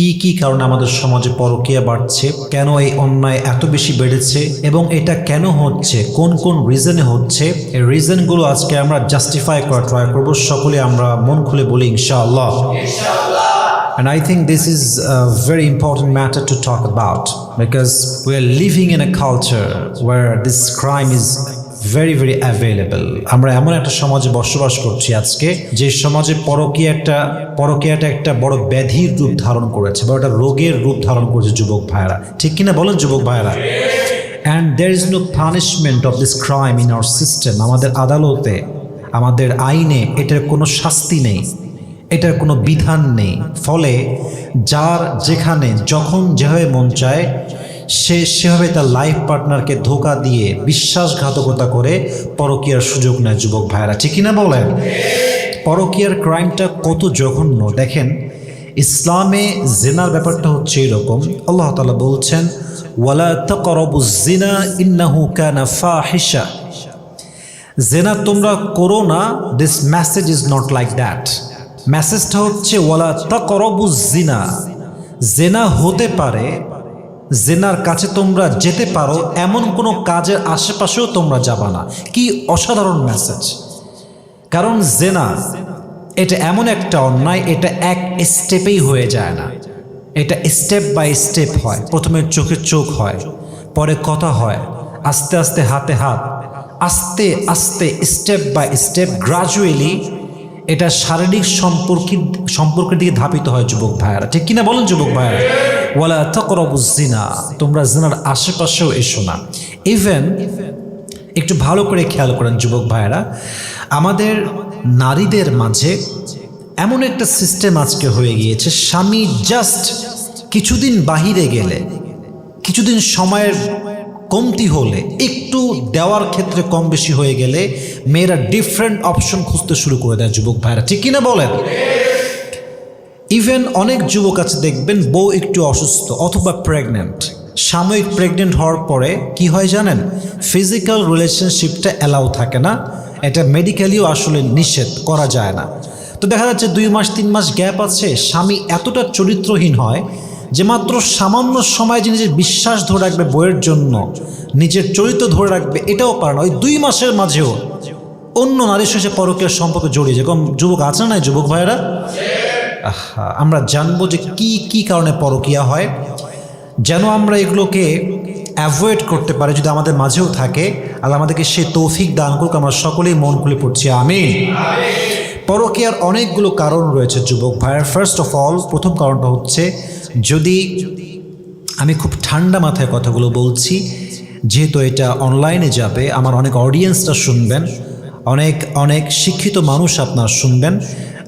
কি কি কারণে আমাদের সমাজে পরকীয়া বাড়ছে? কেন এই অন্যায় এত বেশি বেড়েছে? এবং এটা কেন হচ্ছে? কোন কোন রিজনে হচ্ছে? এই রিজনগুলো আজকে আমরা জাস্টিফাই করা ট্রাই করব। সকলে আমরা মন খুলে বলি, ইনশাআল্লাহ। And I think this is a very important matter to talk about because we are living in a culture where this crime is very very available. আমরা এমন একটা সমাজে বসবাস করছি আজকে, যে সমাজে পরকীয়া একটা, পরকীয়াটা একটা বড় ব্যাধির রূপ ধারণ করেছে, বা একটা রোগের রূপ ধারণ করেছে যুবক ভাইয়েরা। ঠিক কিনা বলেন যুবক ভাইয়েরা? And there is no punishment of this crime in our system আমাদের আদালতে, আমাদের আইনে এটার কোনো শাস্তি নেই, এটার কোনো বিধান নেই। ফলে যার যেখানে, যখন যেভাবে মন চায় সে সেভাবে তার লাইফ পার্টনারকে ধোকা দিয়ে বিশ্বাসঘাতকতা করে পরকীয়ার সুযোগ নেয় যুবক ভাইয়েরা। ঠিক কিনা বলেন? পরকীয়ার ক্রাইমটা কত জঘন্য। দেখেন, ইসলামে জেনার ব্যাপারটা হচ্ছে এরকম। আল্লাহ তালা বলছেন, ওয়ালা ফাহিশা। জেনা তোমরা করো না this message is not like that মেসেজটা হচ্ছে, ওয়ালা তকরবু জিনা জেনা হতে পারে জেনার কাছে তোমরা যেতে পারো, এমন কোনো কাজের আশেপাশেও তোমরা যাবা না। কি অসাধারণ মেসেজ। কারণ জেনা, এটা এমন একটা অন্যায়, এটা এক স্টেপেই হয়ে যায় না। এটা স্টেপ বাই স্টেপ হয়। প্রথমে চোখে চোখ হয়, পরে কথা হয়, আস্তে আস্তে হাতে হাত, আস্তে আস্তে স্টেপ বাই স্টেপ, গ্রাজুয়ালি এটা শারীরিক সম্পর্কিত, সম্পর্কের দিকে ধাপিত হয় যুবক ভাইয়ারা। ঠিক কিনা বলেন যুবক ভাইয়ারা? ওয়ালা তকরবুজিনা তোমরা জিনার আশেপাশেও এসো না। ইভেন একটু ভালো করে খেয়াল করেন যুবক ভাইয়েরা, আমাদের নারীদের মাঝে এমন একটা সিস্টেম আজকে হয়ে গিয়েছে, স্বামী জাস্ট কিছুদিন বাহিরে গেলে, কিছুদিন সময়ের কমতি হলে, একটু দেওয়ার ক্ষেত্রে কম বেশি হয়ে গেলে মেয়েরা ডিফারেন্ট অপশন খুঁজতে শুরু করে দেয় যুবক ভাইরা। ঠিক কিনা বলেন? ইভেন অনেক যুবক আছে, দেখবেন বউ একটু অসুস্থ অথবা প্রেগনেন্ট সাময়িক প্রেগনেন্ট হওয়ার পরে কি হয় জানেন? ফিজিক্যাল রিলেশনশিপটা অ্যালাউ থাকে না। এটা মেডিকেলিও আসলে নিষেধ, করা যায় না। তো দেখা যাচ্ছে দুই মাস, তিন মাস গ্যাপ আছে, স্বামী এতটা চরিত্রহীন হয় যে মাত্র সামান্য সময় যে নিজের বিশ্বাস ধরে রাখবে বইয়ের জন্য, নিজের চরিত্র ধরে রাখবে, এটাও পারে না। ওই দুই মাসের মাঝেও অন্য নারীর সাথে পরকীয় সম্পর্কে জড়িয়ে যেরকম যুবক আছে না যুবক ভাইয়েরা? আমরা জানব যে কি কি কারণে পরকীয়া হয়। যেন আমরা এগুলোকে অ্যাভয়েড করতে পারি, যদি আমাদের মাঝেও থাকে। আর আমাদেরকে সে তৌফিক দান করুক, আমরা সকলেই মন খুলে পড়ছি আমি পরকীয়ার অনেকগুলো কারণ রয়েছে, যুবক ভাইয়ের। ফার্স্ট অফ অল প্রথম কারণটা হচ্ছে, যদি আমি খুব ঠান্ডা মাথায় কথাগুলো বলছি, যেহেতু এটা অনলাইনে যাবে, আমার অনেক অডিয়েন্সটা শুনবেন, অনেক অনেক শিক্ষিত মানুষ আপনার শুনবেন,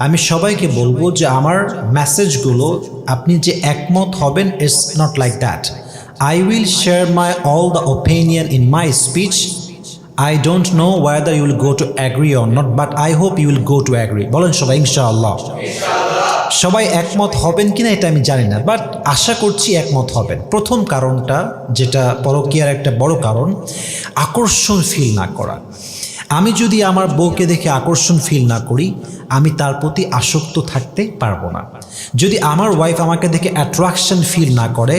আমি সবাইকে বলব যে আমার মেসেজগুলো আপনি যে একমত হবেন it's not like that I will share my all the opinion in my speech I don't know whether you will go to agree or not but I hope you will go to agree বলেন সবাই ইনশাআল্লাহ। সবাই একমত হবেন কিনা এটা আমি জানি না বাট আশা করছি একমত হবেন। প্রথম কারণটা যেটা পরকীয়ার একটা বড় কারণ আকর্ষণ ফিল না করা। আমি যদি আমার বউকে দেখে আকর্ষণ ফিল না করি আমি তার প্রতি আসক্ত থাকতে পারব না। যদি আমার ওয়াইফ আমাকে দেখে অ্যাট্রাকশন ফিল না করে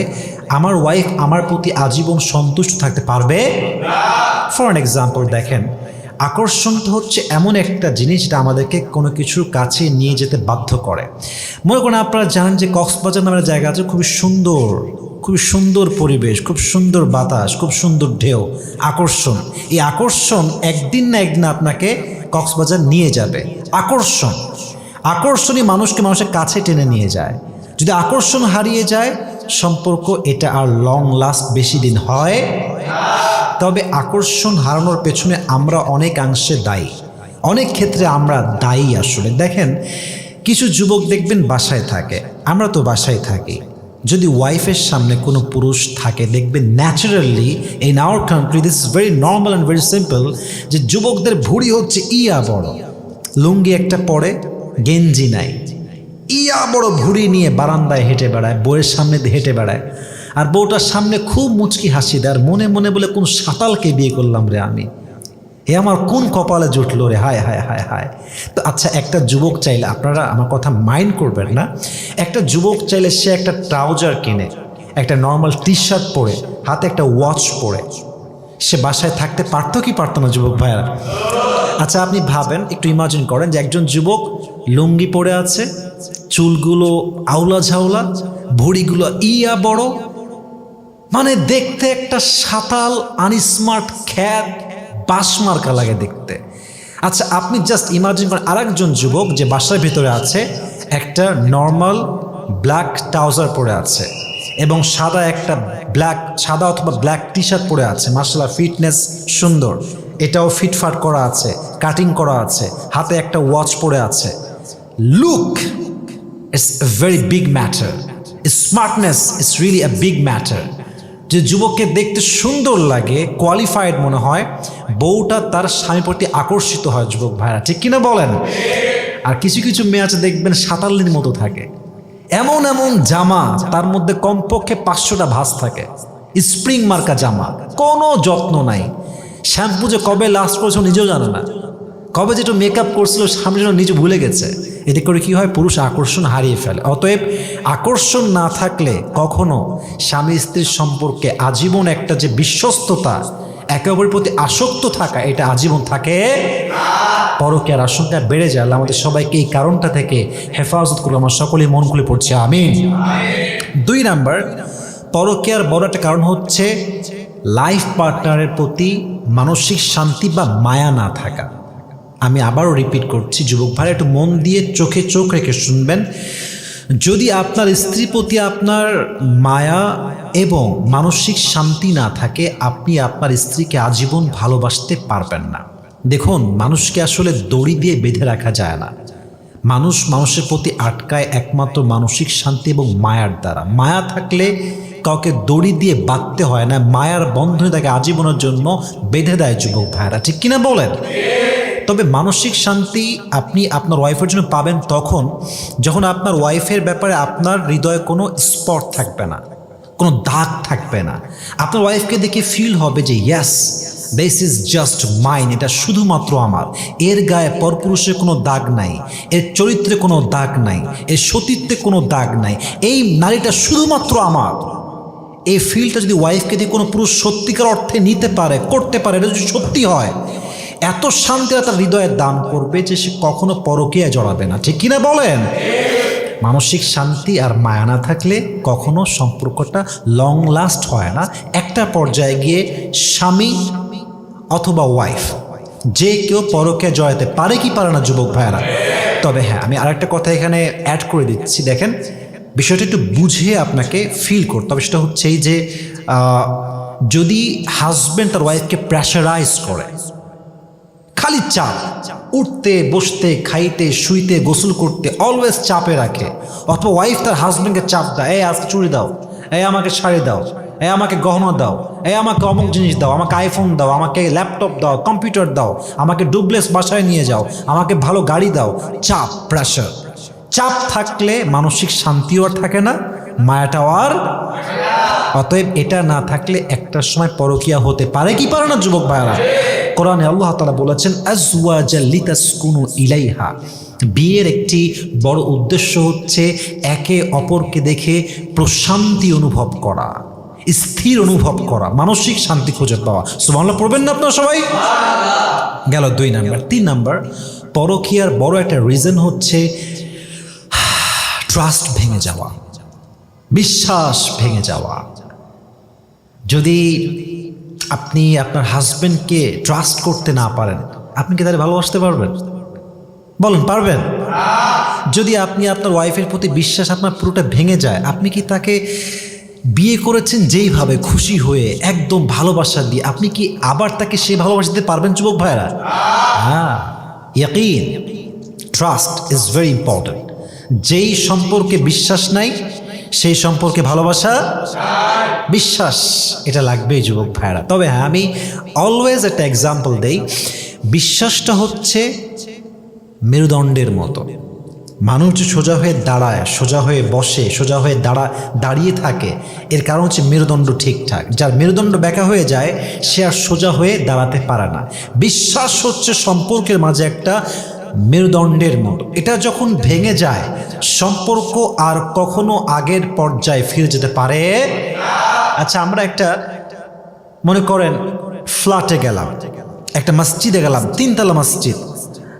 আমার ওয়াইফ আমার প্রতি আজীবন সন্তুষ্ট থাকতে পারবে? ফর অ্যান এক্সাম্পল দেখেন আকর্ষণ তো হচ্ছে এমন একটা জিনিস যেটা আমাদেরকে কোনো কিছুর কাছে নিয়ে যেতে বাধ্য করে। মনে করেন আপনারা জানেন যে কক্সবাজার নামের জায়গা আছে, খুবই সুন্দর খুবই সুন্দর পরিবেশ, খুব সুন্দর বাতাস, খুব সুন্দর ঢেউ, আকর্ষণ। এই আকর্ষণ একদিন না একদিন আপনাকে কক্সবাজার নিয়ে যাবে। আকর্ষণ। আকর্ষণই মানুষকে মানুষের কাছে টেনে নিয়ে যায়। যদি আকর্ষণ হারিয়ে যায় সম্পর্ক এটা আর লং লাস্ট বেশি দিন হয়। তবে আকর্ষণ হারানোর পেছনে আমরা অনেকাংশে দায়ী। অনেক ক্ষেত্রে আমরা দায়ী আসলে। দেখেন, কিছু যুবক দেখবেন বাসায় থাকে। আমরা তো বাসায় থাকি। যদি ওয়াইফের সামনে কোনো পুরুষ থাকে, দেখবেন naturally in our country this very normal and very simple যে যুবকদের ভুড়ি হচ্ছে ইয়া বড়। লুঙ্গি একটা পরে গেঞ্জি নাই। ইয়া বড় ভুড়ি নিয়ে বারান্দায় হেঁটে বেড়ায় বইয়ের সামনে হেঁটে বেড়ায়। আর বউটার সামনে খুব মুচকি হাসি দেয়, আর মনে মনে বলে, কোন সাঁতালকে বিয়ে করলাম রে আমি? এ আমার কোন কপালে জুটলো রে? হায় হায় হায় হায়। তো আচ্ছা একটা যুবক চাইলে, আপনারা আমার কথা মাইন্ড করবেন না, একটা যুবক চাইলে সে একটা ট্রাউজার কিনে, একটা নর্মাল টি শার্ট পরে, হাতে একটা ওয়াচ পরে। সে বাসায় থাকতে পারতো কি পারতো না যুবক ভাইয়ারা? আচ্ছা আপনি ভাবেন, একটু ইমাজিন করেন যে একজন যুবক লুঙ্গি পরে আছে চুলগুলো আউলা ঝাউলা, ভুড়িগুলো ইয়া বড়। মানে দেখতে একটা সাতাল, আনস্মার্ট, খ্যাত বাসমার্কা লাগে দেখতে। আচ্ছা আপনি জাস্ট ইমাজিন করেন আরেকজন যুবক যে বাসার ভিতরে আছে, একটা নর্মাল ব্ল্যাক ট্রাউজার পরে আছে এবং সাদা একটা ব্ল্যাক সাদা অথবা ব্ল্যাক টি শার্ট পরে আছে। মার্শাল্লাহ ফিটনেস সুন্দর। এটাও ফিটফাট করা আছে কাটিং করা আছে, হাতে একটা ওয়াচ পরে আছে। Look it's a very big matter smartness it's really a big matter যে যুবককে দেখতে সুন্দর লাগে কোয়ালিফাইড মনে হয়, বউটা তার স্বামীর প্রতি আকর্ষিত হয় যুবক ভাইরা। ঠিক কিনা বলেন? আর কিছু কিছু মেয়ে আছে দেখবেন সাতাল্লির মতো থাকে। এমন এমন জামা, তার মধ্যে কমপক্ষে পাঁচশোটা ভাস থাকে। স্প্রিং মার্কা জামা, কোনো যত্ন নাই। শ্যাম্পু যে কবে লাস্ট করেছে নিজেও জানে না। কবে যেটা মেকআপ করছিল সামনে নিজে ভুলে গেছে। এতে করে কি হয়? পুরুষ আকর্ষণ হারিয়ে ফেলে। অতএব আকর্ষণ না থাকলে কখনো স্বামী স্ত্রীর সম্পর্কে আজীবন একটা যে বিশ্বস্ততা, একে অপরের প্রতি আসক্ত থাকা, এটা আজীবন থাকে পরকের আশঙ্কা বেড়ে যায়। আমাদের সবাইকে এই কারণটা থেকে হেফাজত করল আমার সকলেই মন খুলে পড়ছে। আমি দুই নাম্বার, পরকেয়ার বড় একটা কারণ হচ্ছে লাইফ পার্টনারের প্রতি মানসিক শান্তি বা মায়া না থাকা। আমি আবারও রিপিট করছি, যুবক ভাই একটু মন দিয়ে চোখে চোখ রেখে শুনবেন। যদি আপনার স্ত্রী প্রতি আপনার মায়া এবং মানসিক শান্তি না থাকে, আপনি আপনার স্ত্রীকে আজীবন ভালোবাসতে পারবেন না। দেখুন, মানুষকে আসলে দড়ি দিয়ে বেঁধে রাখা যায় না। মানুষ মানুষের প্রতি আটকায় একমাত্র মানসিক শান্তি এবং মায়ার দ্বারা। মায়া থাকলে কাউকে দড়ি দিয়ে বাঁধতে হয় না, মায়ার বন্ধনে তাকে আজীবনের জন্য বেঁধে দেয় যুবক ভাইরা। ঠিক কিনা বলেন? তবে মানসিক শান্তি আপনি আপনার ওয়াইফের জন্য পাবেন তখন যখন আপনার ওয়াইফের ব্যাপারে আপনার হৃদয়ে কোনো স্পট থাকবে না, কোনো দাগ থাকবে না। আপনার ওয়াইফকে দেখে ফিল হবে যে yes this is just mine এটা শুধুমাত্র আমার। এর গায়ে পরপুরুষের কোনো দাগ নাই, এর চরিত্রে কোনো দাগ নাই, এর সতীত্বে কোনো দাগ নাই। এই নারীটা শুধুমাত্র আমার। এই ফিলটা যদি ওয়াইফকে দিয়ে কোনো পুরুষ সত্যিকার অর্থে নিতে পারে, করতে পারে, এটা যদি সত্যি হয় এত শান্তি তার হৃদয়ে দান করবে যে সে কখনো পরকীয়া জড়াবে না। ঠিক কিনা বলেন? মানসিক শান্তি আর মায়া না থাকলে কখনো সম্পর্কটা লং লাস্ট হয় না। একটা পর্যায়ে গিয়ে স্বামী অথবা ওয়াইফ যে কেউ পরকে জড়াতে পারে কি পারে না যুবক ভাইয়েরা? তবে হ্যাঁ আমি আরেকটা কথা এখানে অ্যাড করে দিচ্ছি। দেখেন, বিষয়টা একটু বুঝে আপনাকে ফিল করতে হবে। সেটা হচ্ছে এই যে যদি হাজব্যান্ড তার ওয়াইফকে প্রেশারাইজ করে খালি চাপ। উঠতে, বসতে, খাইতে, শুইতে, গোসল করতে অলওয়েজ চাপে রাখে। অথবা ওয়াইফ তার হাজব্যান্ডকে চাপ দেয়, এই, আজকে চুড়ি দাও। এই, আমাকে শাড়ি দাও। এই, আমাকে গহনা দাও। এই, আমাকে অমুক জিনিস দাও। আমাকে আইফোন দাও। আমাকে ল্যাপটপ দাও। কম্পিউটার দাও। আমাকে ডুবলেস বাসায় নিয়ে যাও। আমাকে ভালো গাড়ি দাও। চাপ প্রেশার চাপ থাকলে মানসিক শান্তিও আর থাকে না, মায়াটাও আর অতএব এটা না থাকলে একটা সময় পরকিয়া হতে পারে। কি পারে না, যুবক ভাইরা কোরআনে আল্লাহ তালা বলেছেন আজওয়াজালিতাসকুনু ইলাইহা। বিয়ের একটি বড় উদ্দেশ্য হচ্ছে একে অপরকে দেখে প্রশান্তি অনুভব করা, স্থির অনুভব করা, মানসিক শান্তি খুঁজে পাওয়া। সুমাল্লা পড়বেন না আপনার সবাই? গেল দুই নাম্বার। তিন নাম্বার, পরকিয়ার বড় একটা রিজন হচ্ছে ট্রাস্ট ভেঙে যাওয়া, বিশ্বাস ভেঙে যাওয়া। যদি আপনি আপনার হাজবেন্ডকে ট্রাস্ট করতে না পারেন, আপনি কি তাহলে ভালোবাসতে পারবেন? বলুন, পারবেন? যদি আপনি আপনার ওয়াইফের প্রতি বিশ্বাস আপনার পুরোটা ভেঙে যায়, আপনি কি তাকে বিয়ে করেছেন যেইভাবে, খুশি হয়ে, একদম ভালোবাসা দিয়ে, আপনি কি আবার তাকে সে ভালোবাসা দিতে পারবেন, যুবক ভাইরা হ্যাঁ ইয়াকিন ট্রাস্ট ইজ ভেরি ইম্পর্ট্যান্ট যেই সম্পর্কে বিশ্বাস নাই সেই সম্পর্কে ভালোবাসা? বিশ্বাস। এটা লাগবেই যুবক ভাইরা তবে হ্যাঁ আমি অলওয়েজ একটা এক্সাম্পল দেই। বিশ্বাসটা হচ্ছে মেরুদণ্ডের মতো। মানুষ যে সোজা হয়ে দাঁড়ায়, সোজা হয়ে বসে, সোজা হয়ে দাঁড়া, দাঁড়িয়ে থাকে। এর কারণ হচ্ছে মেরুদণ্ড ঠিকঠাক। যার মেরুদণ্ড ব্যাকা হয়ে যায়, সে আর সোজা হয়ে দাঁড়াতে পারে না। বিশ্বাস হচ্ছে সম্পর্কের মাঝে একটা মেরুদণ্ডের মতো। এটা যখন ভেঙে যায়, সম্পর্ক আর কখনো আগের পর্যায়ে ফিরে যেতে পারে। আচ্ছা আমরা একটা, মনে করেন, ফ্ল্যাটে গেলাম, একটা মসজিদে গেলাম, তিনতলা মসজিদ।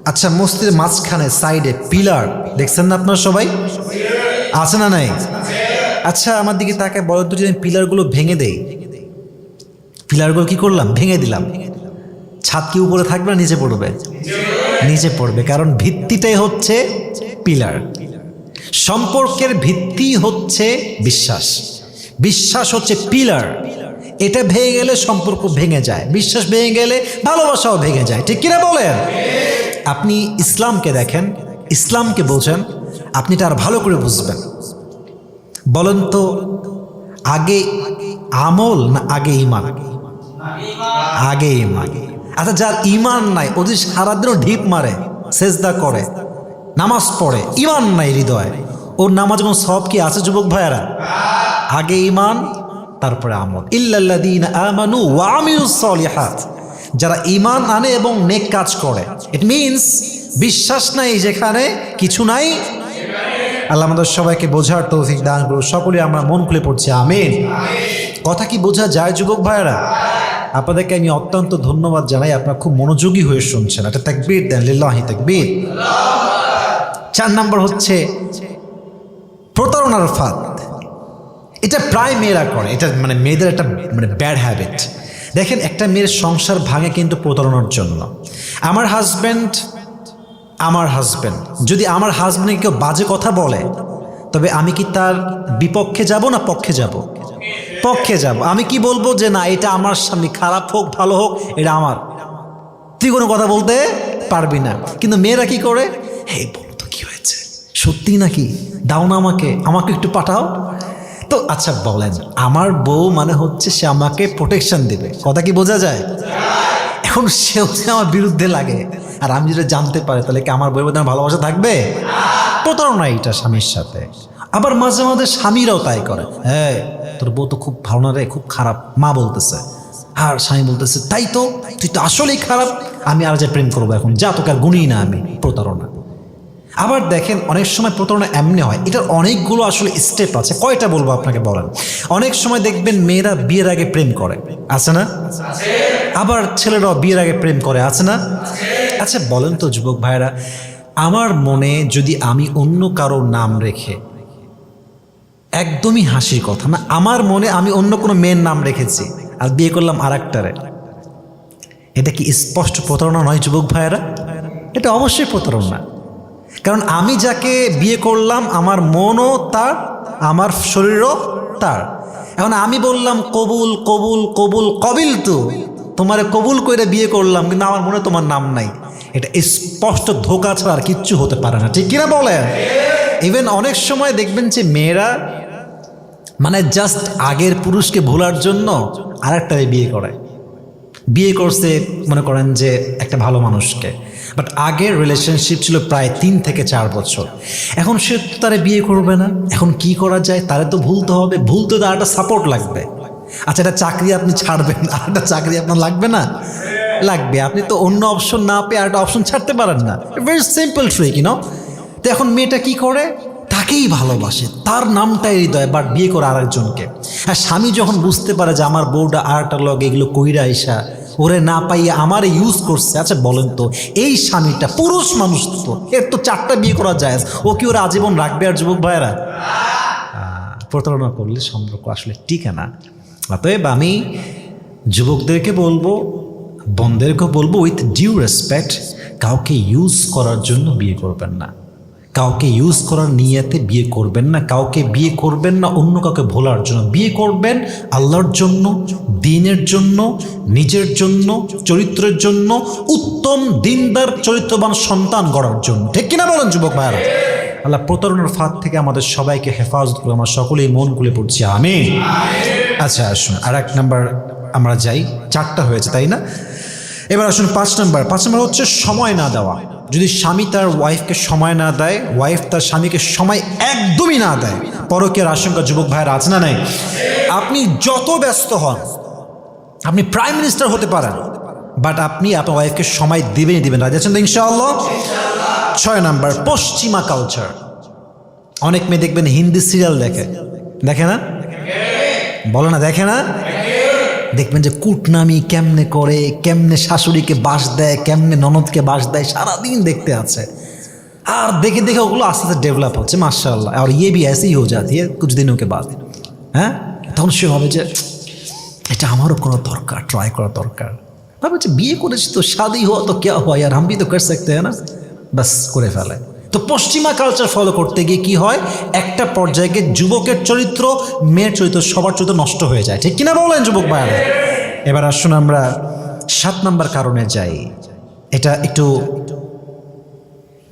আচ্ছা মসজিদের মাঝখানে, সাইডে পিলার, দেখছেন না আপনারা সবাই? আছে না নাই? আচ্ছা আমার দিকে তাকে বলেন তো, যদি পিলারগুলো ভেঙে দেই। পিলারগুলো কি করলাম? ভেঙে দিলাম। ছাদ কি উপরে থাকবে না নিচে পড়বে? নিচে পড়বে, কারণ ভিত্তিটাই হচ্ছে পিলার। সম্পর্কের ভিত্তি হচ্ছে বিশ্বাস। বিশ্বাস হচ্ছে পিলার। এটা ভেঙে গেলে সম্পর্ক ভেঙে যায়। বিশ্বাস ভেঙে গেলে ভালোবাসাও ভেঙে যায়। ঠিক কিনা বলেন? আপনি ইসলামকে দেখেন, ইসলামকে বোঝেন, আপনি আর ভালো করে বুঝবেন। বলেন তো, আগে আমল না আগে ইমান আগে ইমান আচ্ছা যার ইমান নাই, ও যে সারাদিনও ঢিপ মারে, সেজদা করে, নামাজ পড়ে ইমান নাই হৃদয়, ওর নামাজ কোনো সব কি আছে, যুবক ভাইয়ারা? আগে ইমান তারপরে আমল। সলিহাত। যারা ইমান আনে এবং নেক কাজ করে ইট মিনস বিশ্বাস নাই যেখানে কিছু নাই। আল্লাহ আমাদের সবাইকে বোঝার তৌফিক দান করুন সকলে আমরা মন খুলে পড়ছি, আমিন। কথা কি বোঝা যায়, যুবক ভাইয়েরা? আপনাদেরকে আমি অত্যন্ত ধন্যবাদ জানাই, আপনারা খুব মনোযোগী হয়ে শুনছেন। একটা তাকবীর দেন, লিল্লাহি তাকবীর। চার নাম্বার হচ্ছে প্রতারণার ফাঁদ এটা প্রায় মেয়েরা করে, এটা মানে মেয়েদের একটা মানে ব্যাড হ্যাবিট দেখেন, একটা মেয়ের সংসার ভাঙে কিন্তু প্রতারণার জন্য। আমার হাজব্যান্ড আমার হাজব্যান্ড যদি আমার হাজব্যান্ডকে কেউ বাজে কথা বলে, তবে আমি কি তার বিপক্ষে যাব না পক্ষে যাব? পক্ষে যাব। আমি কি বলব যে না, এটা আমার স্বামী খারাপ হোক, ভালো হোক, এটা আমার। তুই কোনো কথা বলতে পারবি না। কিন্তু মেয়েরা কি করে? হে বলতো কি হয়েছে? সত্যি নাকি? দাও না আমাকে আমাকে একটু পাঠাও। তো আচ্ছা বলেন, আমার বউ মানে হচ্ছে সে আমাকে প্রোটেকশন দেবে। কথা কি বোঝা যায়? এখন সেও যে আমার বিরুদ্ধে লাগে। আর আমি যেটা জানতে পারি, তাহলে কি আমার আমার ভালোবাসা থাকবে? প্রতারণা এইটা স্বামীর সাথে। আবার মাঝে মাঝে স্বামীরাও তাই করে। হ্যাঁ তোর বউ তো খুব ভালো না রে, খুব খারাপ। মা বলতেছে। আর স্বামী বলতেছে, তাই তো, তুই তো আসলেই খারাপ। আমি আর যে প্রেম করব এখন, যা তোকে আর গুণি না আমি, প্রতারণা। আবার দেখেন, অনেক সময় প্রতারণা এমনি হয়। এটার অনেকগুলো আসলে স্টেপ আছে। কয়টা বলব আপনাকে বলেন? অনেক সময় দেখবেন মেয়েরা বিয়ের আগে প্রেম করে। আছে না? আবার ছেলেরাও বিয়ের আগে প্রেম করে। আছে না? আচ্ছা বলেন তো যুবক ভাইরা আমার মনে যদি আমি অন্য কারও নাম রেখে একদমই হাসির কথা না, আমার মনে আমি অন্য কোনো মেয়ের নাম রেখেছি আর বিয়ে করলাম আর একটারে এটা কি স্পষ্ট প্রতারণা নয় যুবক ভাইয়েরা? এটা অবশ্যই প্রতারণা। কারণ আমি যাকে বিয়ে করলাম, আমার মনও তার, আমার শরীরও তার। এখন আমি বললাম, কবুল কবুল কবুল, কবিল তো। তোমার কবুল করে বিয়ে করলাম, কিন্তু আমার মনে তোমার নাম নাই। এটা স্পষ্ট ধোকা ছাড়া আর কিচ্ছু হতে পারে না, ঠিক কিনা বলেন? ইভেন অনেক সময় দেখবেন যে মেয়েরা মানে জাস্ট আগের পুরুষকে ভোলার জন্য আরেকটা বিয়ে করে বিয়ে করছে, মনে করেন যে একটা ভালো মানুষকে। বাট আগের রিলেশনশিপ ছিল প্রায় তিন থেকে চার বছর। এখন সে তারে বিয়ে করবে না। এখন কি করা যায়? তারে তো ভুলতে হবে। ভুলতে তো একটা সাপোর্ট লাগবে। আচ্ছা একটা চাকরি আপনি ছাড়বেন আর একটা চাকরি আপনার লাগবে না? লাগবে। আপনি তো অন্য অপশন না পেয়ে আর একটা অপশন ছাড়তে পারেন না। ভেরি সিম্পল ট্রিক ইউনো তো এখন মেয়েটা কি করে? তাকেই ভালোবাসে। তার নামটাই হৃদয়, বাট বিয়ে করে আরেকজনকে। আর স্বামী যখন বুঝতে পারে যে আমার বউটা আরেকটা লগ এগুলো কইরা আইসা, ওরে না পাইয়ে আমার ইউজ করছে আচ্ছা বলেন তো, এই স্বামীটা পুরুষ মানুষ তো, এর তো চারটা বিয়ে করা যায়। ও কি ওরা আজীবন রাখবে আর যুবক ভাইয়েরা? প্রতারণা করলে সম্পর্ক আসলে টিকে না। অতএব আমি যুবকদেরকে বলব বন্ধেরকেও বলব উইথ ডিউ রেসপেক্ট কাউকে ইউজ করার জন্য বিয়ে করবেন না। কাউকে ইউজ করার নিয়েতে বিয়ে করবেন না, কাউকে বিয়ে করবেন না, অন্য কাউকে ভোলার জন্য। বিয়ে করবেন আল্লাহর জন্য, দিনের জন্য, নিজের জন্য, চরিত্রের জন্য, উত্তম দিনদার, চরিত্রবান সন্তান গড়ার জন্য। ঠিক কিনা বলেন যুবক ভাইয়ারা? আল্লাহ প্রতারণার ফাঁদ থেকে আমাদের সবাইকে হেফাজত করে আমরা সকলেই মন খুলে পড়ছি আমি আচ্ছা আসুন আর এক নাম্বার আমরা যাই। চারটা হয়েছে, তাই না? এবার আসুন পাঁচ নাম্বার। পাঁচ নাম্বার হচ্ছে সময় না দেওয়া। যদি স্বামী তার ওয়াইফকে সময় না দেয় ওয়াইফ তার স্বামীকে সময় একদমই না দেয় পরকের আশঙ্কা যুবক ভাইয়ের আছে না নাই? আপনি যত ব্যস্ত হন, আপনি প্রাইম মিনিস্টার হতে পারেন বাট আপনি আপনার ওয়াইফকে সময় দেবেনই দিবেন রাজি আছেন তো ইনশাআল্লাহ? ছয় নাম্বার, পশ্চিমা কালচার অনেক মেয়ে দেখবেন হিন্দি সিরিয়াল দেখে। দেখে না? বলো না, দেখে না? দেখবেন যে কুটনামি কেমনে করে, কেমনে শাশুড়িকে বাস দেয়, কেমনে ননদকে বাস দেয়, সারাদিন দেখতে আছে। আর দেখে দেখে ওগুলো আস্তে আস্তে ডেভেলপ হচ্ছে মার্শাল্লাহ আর ইয়ে বি এসেই হয়ে দিয়ে কিছু দিন ওকে বাদ হ্যাঁ? তখন সে হবে যে, এটা আমারও কোনো দরকার ট্রাই করা দরকার। ভাবে যে, বিয়ে করেছি তো, শাদি হওয়া তো, কে হয়? আর আমি তো কর সাকতে হ্যাঁ না? বাস করে ফেলে। তো পশ্চিমা কালচার ফলো করতে গিয়ে কি হয়? একটা পর্যায়ে যুবকের চরিত্র, মেয়ের চরিত্র, সবার চরিত্র নষ্ট হয়ে যায়। ঠিক কিনা বলেন যুবক ভাইয়ারা? এবার আসুন আমরা সাত নাম্বার কারণে যাই। এটা একটু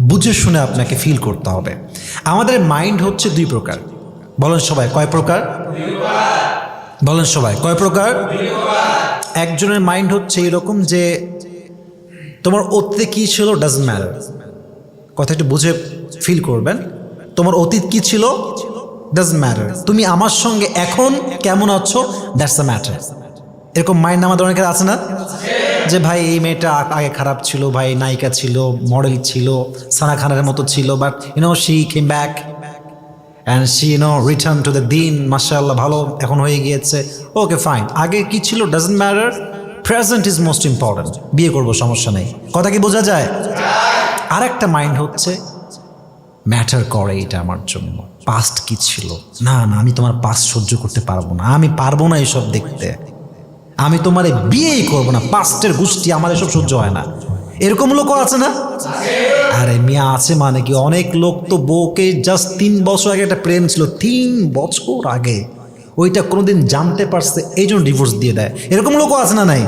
বুঝে শুনে আপনাকে ফিল করতে হবে। আমাদের মাইন্ড হচ্ছে দুই প্রকার। বলেন সবাই, কয় প্রকার? বলেন সবাই, কয় প্রকার? একজনের মাইন্ড হচ্ছে এরকম যে তোমার অতীতে কী ছিল? ডাজন্ট ম্যাটার কথা একটু বুঝে ফিল করবেন। তোমার অতীত কি ছিল? ডাজন্ট ম্যাটার তুমি আমার সঙ্গে এখন কেমন আছো? দ্যাটস দ্য ম্যাটার এরকম মাইন্ড আমাদের অনেকের আছে না? যে ভাই, এই মেয়েটা আগে খারাপ ছিল, ভাই, নায়িকা ছিল মডেল ছিল, সানা খানের মতো ছিল but you know she came back and she no return to the দিন মার্শাল্লাহ ভালো, এখন হয়ে গিয়েছে। ওকে ফাইন আগে কি ছিল? Doesn't matter present is most important বিয়ে করব, সমস্যা নেই। কথা কি বোঝা যায়? আর একটা মাইন্ড হচ্ছে ম্যাটার করে এটা আমার জন্য। পাস্ট কি ছিল? না না, আমি তোমার পাস্ট সহ্য করতে পারব না। আমি পারব না এসব দেখতে। আমি তোমার বিয়েই করব না। পাস্টের গোষ্ঠী আমার এসব সহ্য হয় না। এরকম লোকও আছে না? আরে মিয়া, আছে মানে কি? অনেক লোক তো বউকে জাস্ট তিন বছর আগে একটা প্রেম ছিল, তিন বছর আগে। ওইটা কোনোদিন জানতে পারছে, এই জন্য ডিভোর্স দিয়ে দেয়। এরকম লোকও আছে না নাই?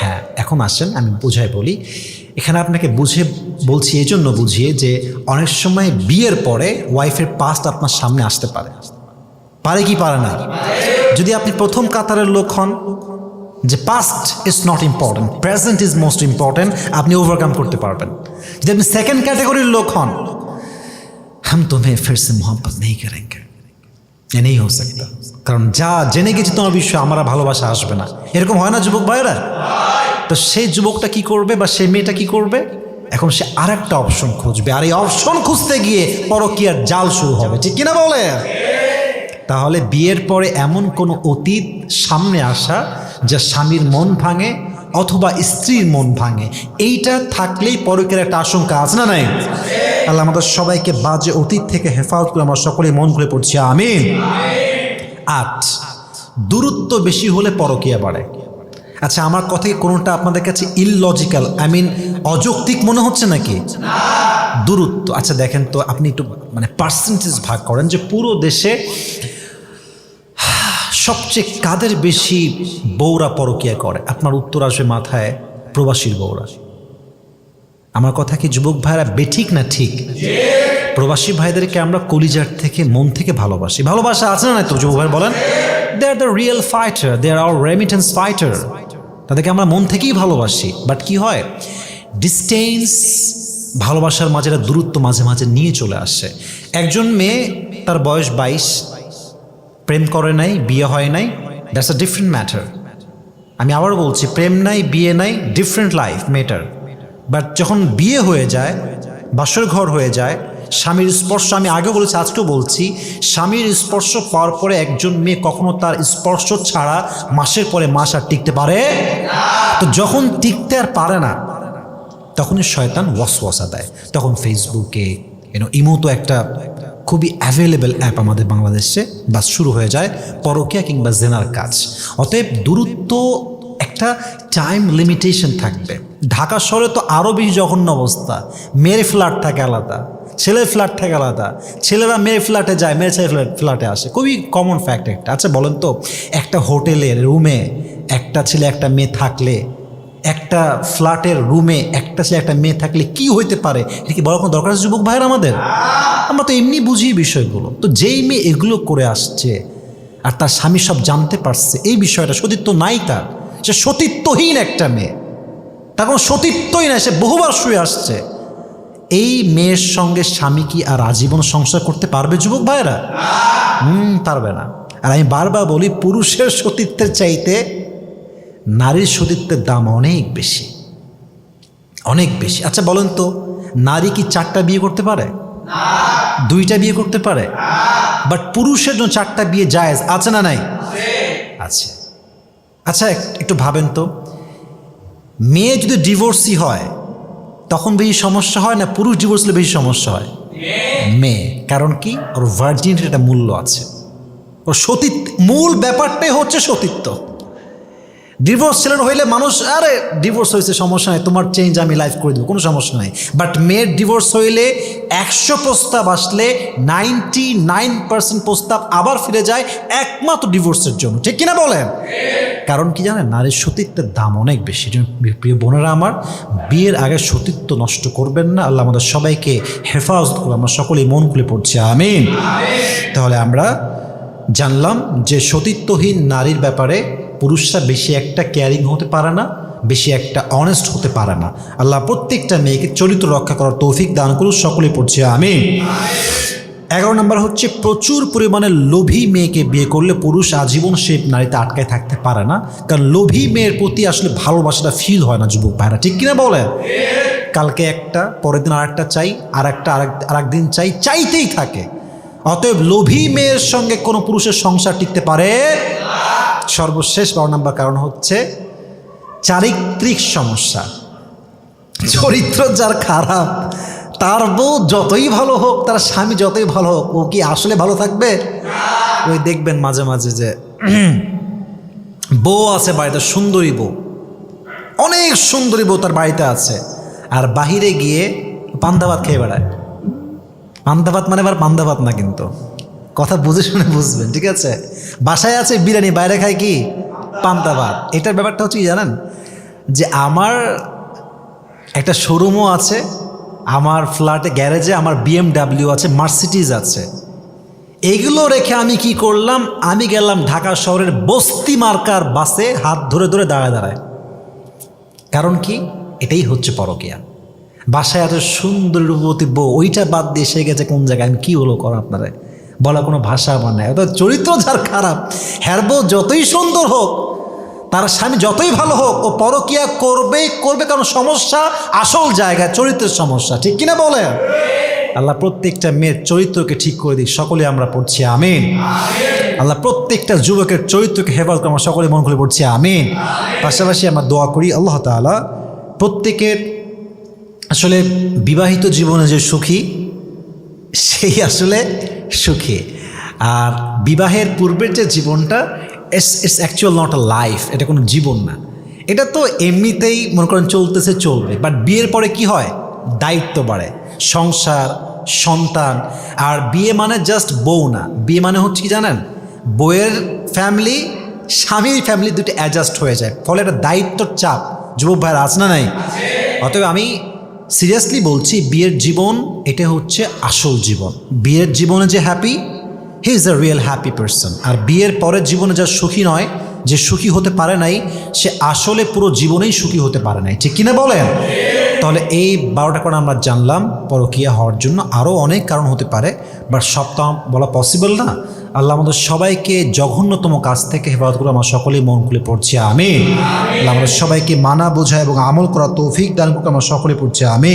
হ্যাঁ এখন আসেন, আমি বোঝাই বলি। এখানে আপনাকে বুঝে বলছি এই জন্য বুঝিয়ে যে অনেক সময় বিয়ের পরে ওয়াইফের পাস্ট আপনার সামনে আসতে পারে পারে কি পারে না যদি আপনি প্রথম কাতারের লোক হন যে past is not important present is most important আপনি ওভারকাম করতে পারবেন যদি আপনি সেকেন্ড ক্যাটাগরির লোক হন हम तुम्हें फिर से मोहब्बत नहीं करेंगे ये नहीं हो सकता কারণ যা জেনে গেছি তোমার বিষয়ে আমার আর ভালোবাসা আসবে না এরকম হয় না যুবক ভাইরা তো সেই যুবকটা কি করবে বা সেই মেয়েটা কি করবে? এখন সে আর একটা অপশন খুঁজবে। আর এই অপশন খুঁজতে গিয়ে পরকীয়ার জাল শুরু হবে। ঠিক কিনা বলে তাহলে বিয়ের পরে এমন কোনো অতীত সামনে আসা যা স্বামীর মন ভাঙে অথবা স্ত্রীর মন ভাঙে, এইটা থাকলেই পরকের একটা আশঙ্কা আছে না নাই? আল্লাহ আমাদের সবাইকে বাজে অতীত থেকে হেফাজত করে আমরা সকলেই মন করে পড়ছি। আমি আট। দূরত্ব বেশি হলে পরকীয়া বাড়ে। আচ্ছা আমার কথা কোনোটা আপনাদের কাছে ইললজিক্যাল আই মিন অযৌক্তিক মনে হচ্ছে নাকি? দূরত্ব। আচ্ছা দেখেন তো, আপনি একটু মানে পার্সেন্টেজ ভাগ করেন যে পুরো দেশে সবচেয়ে কাদের বেশি বৌরা পরকিয়া করে? আপনার উত্তর আসবে মাথায় প্রবাসীর বৌরা আমার কথা কি যুবক ভাইরা বেঠিক না ঠিক? প্রবাসী ভাইদেরকে আমরা কলিজার থেকে, মন থেকে ভালোবাসি। ভালোবাসা আছে না তো, যুবক ভাই, বলেন? They are the real fighter they are our remittance fighter তাদেরকে আমরা মন থেকেই ভালোবাসি। বাট কি হয়? ডিস্টেন্স ভালোবাসার মাঝে একটা দূরত্ব মাঝে মাঝে নিয়ে চলে আসে। একজন মেয়ে, তার বয়স বাইশ, প্রেম করে নাই, বিয়ে হয় নাই দ্যাটস আ ডিফারেন্ট ম্যাটার আমি আবার বলছি, প্রেম নাই, বিয়ে নাই ডিফারেন্ট লাইফ মেটার বাট যখন বিয়ে হয়ে যায়, বাসর ঘর হয়ে যায় স্বামীর স্পর্শ, আমি আগে বলেছি, আজকেও বলছি, স্বামীর স্পর্শ পাওয়ার পরে একজন মেয়ে কখনো তার স্পর্শ ছাড়া মাসের পরে মাস আর টিকতে পারে তো যখন টিকতে আর পারে না, তখনই শয়তান ওয়াসওয়াসা দেয়। তখন ফেসবুকে এনো ইমো তো একটা খুবই অ্যাভেলেবেল অ্যাপ আমাদের বাংলাদেশে বাস শুরু হয়ে যায় পরকিয়া কিংবা জেনার কাজ। অতএব দূরত্ব একটা টাইম লিমিটেশন থাকবে। ঢাকা শহরে তো আরও বেশি জঘন্য অবস্থা। মেরে ফ্ল্যাট থাকে আলাদা। ছেলের ফ্ল্যাট থেকে আলাদা। ছেলেরা মেয়ের ফ্ল্যাটে যায়, মেয়ের ছেলে ফ্ল্যাট ফ্ল্যাটে আসে। খুবই কমন ফ্যাক্ট একটা। আচ্ছা বলেন তো, একটা হোটেলের রুমে একটা ছেলে, একটা মেয়ে থাকলে, একটা ফ্ল্যাটের রুমে একটা ছেলে, একটা মেয়ে থাকলে কি হইতে পারে? এটা কি বড় কোনো দরকার আছে, যুবক ভাইয়ের আমাদের? আমরা তো এমনি বুঝি বিষয়গুলো। তো যেই মেয়ে এগুলো করে আসছে, আর তার স্বামী সব জানতে পারছে, এই বিষয়টা সতীত্ব নাই তার। সে সতীত্বহীন একটা মেয়ে। তার কোনো সতীত্বই নাই, সে বহুবার শুয়ে আসছে। এই মেয়ের সঙ্গে স্বামী কি আর আজীবন সংসার করতে পারবে, যুবক ভাইরা হুম, পারবে না। আর আমি বারবার বলি, পুরুষের সতীত্বের চাইতে নারীর সতীত্বের দাম অনেক বেশি। অনেক বেশি। আচ্ছা বলেন তো, নারী কি চারটা বিয়ে করতে পারে? দুইটা বিয়ে করতে পারে? বাট পুরুষের জন্য চারটা বিয়ে জায়েজ আছে না নাই? আছে। আচ্ছা একটু ভাবেন তো, মেয়ে যদি ডিভোর্সই হয় তখন বেশি সমস্যা হয় না? পুরুষ ডিভোর্স হলে বেশি সমস্যা হয়? মেয়ে। কারণ কি? ওর ভার্জিনিটির একটা মূল্য আছে। ওর সতীত্ব মূল ব্যাপারটাই হচ্ছে সতীত্ব। ডিভোর্স ছেলের হইলে মানুষ, আরে ডিভোর্স হয়েছে সমস্যা নাই, তোমার চেঞ্জ আমি লাইফ করে দেবো, কোনো সমস্যা নাই। বাট মেয়ের ডিভোর্স হইলে একশো প্রস্তাব আসলে নাইনটি নাইন পার্সেন্ট প্রস্তাব আবার ফিরে যায় একমাত্র ডিভোর্সের জন্য, ঠিক কিনা বলেন? কারণ কি জানেন, নারীর সতীত্বের দাম অনেক বেশি প্রিয় বোনেরা আমার, বিয়ের আগে সতীত্ব নষ্ট করবেন না, আল্লাহ আমাদের সবাইকে হেফাজত করে আমরা সকলেই মন খুলে পড়ছি, আমিন। তাহলে আমরা জানলাম যে সতীত্বহীন নারীর ব্যাপারে পুরুষরা বেশি একটা কেয়ারিং হতে পারে না, বেশি একটা অনেস্ট হতে পারে না। আল্লাহ প্রত্যেকটা মেয়েকে চরিত্র রক্ষা করার তৌফিক দান করুন সকলেই পড়ছে আমি এগারো নম্বর হচ্ছে, প্রচুর পরিমাণে লোভী মেয়েকে বিয়ে করলে পুরুষ আজীবন সে নারীতে আটকায় থাকতে পারে না। কারণ লোভী মেয়ের প্রতি আসলে ভালোবাসাটা ফিল হয় না, যুবক ভাইরা। ঠিক কিনা বলেন? কালকে একটা, পরের দিন আরেকটা চাই আর একটা আর আরেক, আরেকদিন চাই, চাইতেই থাকে। অতএব লোভী মেয়ের সঙ্গে কোনো পুরুষের সংসার টিকতে পারে সর্বশেষ বারো নম্বর কারণ হচ্ছে চারিত্রিক সমস্যা। চরিত্র যার খারাপ, তার বউ যতই ভালো হোক, তার স্বামী যতই ভালো হোক, ও কি আসলে ভালো থাকবে? ওই দেখবেন মাঝে মাঝে যে, বউ আছে বাড়িতে, সুন্দরী বউ। অনেক সুন্দরী বউ তার বাড়িতে আছে। আর বাহিরে গিয়ে পান্তা ভাত খেয়ে বেড়ায়। পান্তা ভাত মানে আবার পান্তা ভাত না কিন্তু। কথা বুঝে শুনে বুঝবেন, ঠিক আছে? বাসায় আছে বিরিয়ানি, বাইরে খায় কি? পান্তা ভাত। এটার ব্যাপারটা হচ্ছে কি জানেন? যে আমার একটা শোরুমও আছে, আমার ফ্ল্যাটে গ্যারেজে আমার বিএমডাব্লিউ আছে মার্সিটিজ আছে। এগুলো রেখে আমি কি করলাম? আমি গেলাম ঢাকা শহরের বস্তি মার্কার বাসে হাত ধরে ধরে দাঁড়ায় দাঁড়ায়। কারণ কি? এটাই হচ্ছে পরকিয়া। বাসায় এত সুন্দর রূপবতী বউ, ওইটা বাদ দিয়ে এসে গেছে কোন জায়গায়? আমি কী হলো? করা আপনারা। বলা কোনো ভাষা আমার নাই। অর্থাৎ চরিত্র যার খারাপ হ্যারবো যতই সুন্দর হোক, তার স্বামী যতই ভালো হোক, ও পরকিয়া করবে করবে, কারণ সমস্যা আসল জায়গায় চরিত্রের সমস্যা। ঠিক কিনা বলে আল্লাহ প্রত্যেকটা মেয়ের চরিত্রকে ঠিক করে দিই সকলে আমরা পড়ছি আমিন। আল্লাহ প্রত্যেকটা যুবকের চরিত্রকে হেফাজত আমরা সকলে মন করে পড়ছি আমিন। পাশাপাশি আমরা দোয়া করি আল্লাহ তাআলা, প্রত্যেকের আসলে বিবাহিত জীবনে যে সুখী, সেই আসলে সুখী। আর বিবাহের পূর্বের যে জীবনটা it's it's actual not a life এটা কোনো জীবন না। এটা তো এমনিতেই মনে করেন চলতেছে, চলবে। বাট বিয়ের পরে কি হয়? দায়িত্ব বাড়ে। সংসার, সন্তান, আর বিয়ে মানে জাস্ট বউ না। বিয়ে মানে হচ্ছে কি জানেন? বউয়ের ফ্যামিলি স্বামীর ফ্যামিলি দুটো অ্যাডজাস্ট হয়ে যায়। ফলে একটা দায়িত্বর চাপ। যুবক ভাইয়ের আছে না নাই? অতএব আমি সিরিয়াসলি বলছি, বিয়ের জীবন, এটা হচ্ছে আসল জীবন। বিয়ের জীবনে যে happy he is a real happy person আর বিয়ের পরের জীবনে যা সুখী নয়, যে সুখী হতে পারে নাই, সে আসলে পুরো জীবনেই সুখী হতে পারে নাই। ঠিক কিনা বলেন? তাহলে এই বারোটা কারণ আমরা জানলাম, পরকিয়া হওয়ার জন্য আরও অনেক কারণ হতে পারে বাট সব তো বলা পসিবল না। আল্লাহ আমাদের সবাইকে জঘন্যতম কাজ থেকে হেফাজত করে আমরা সকলেই মন খুলে পড়ছি। আমি আল্লাহ আমাদের সবাইকে মানা, বোঝা এবং আমল করা তৌফিক দান করে আমরা সকলে পড়ছি। আমি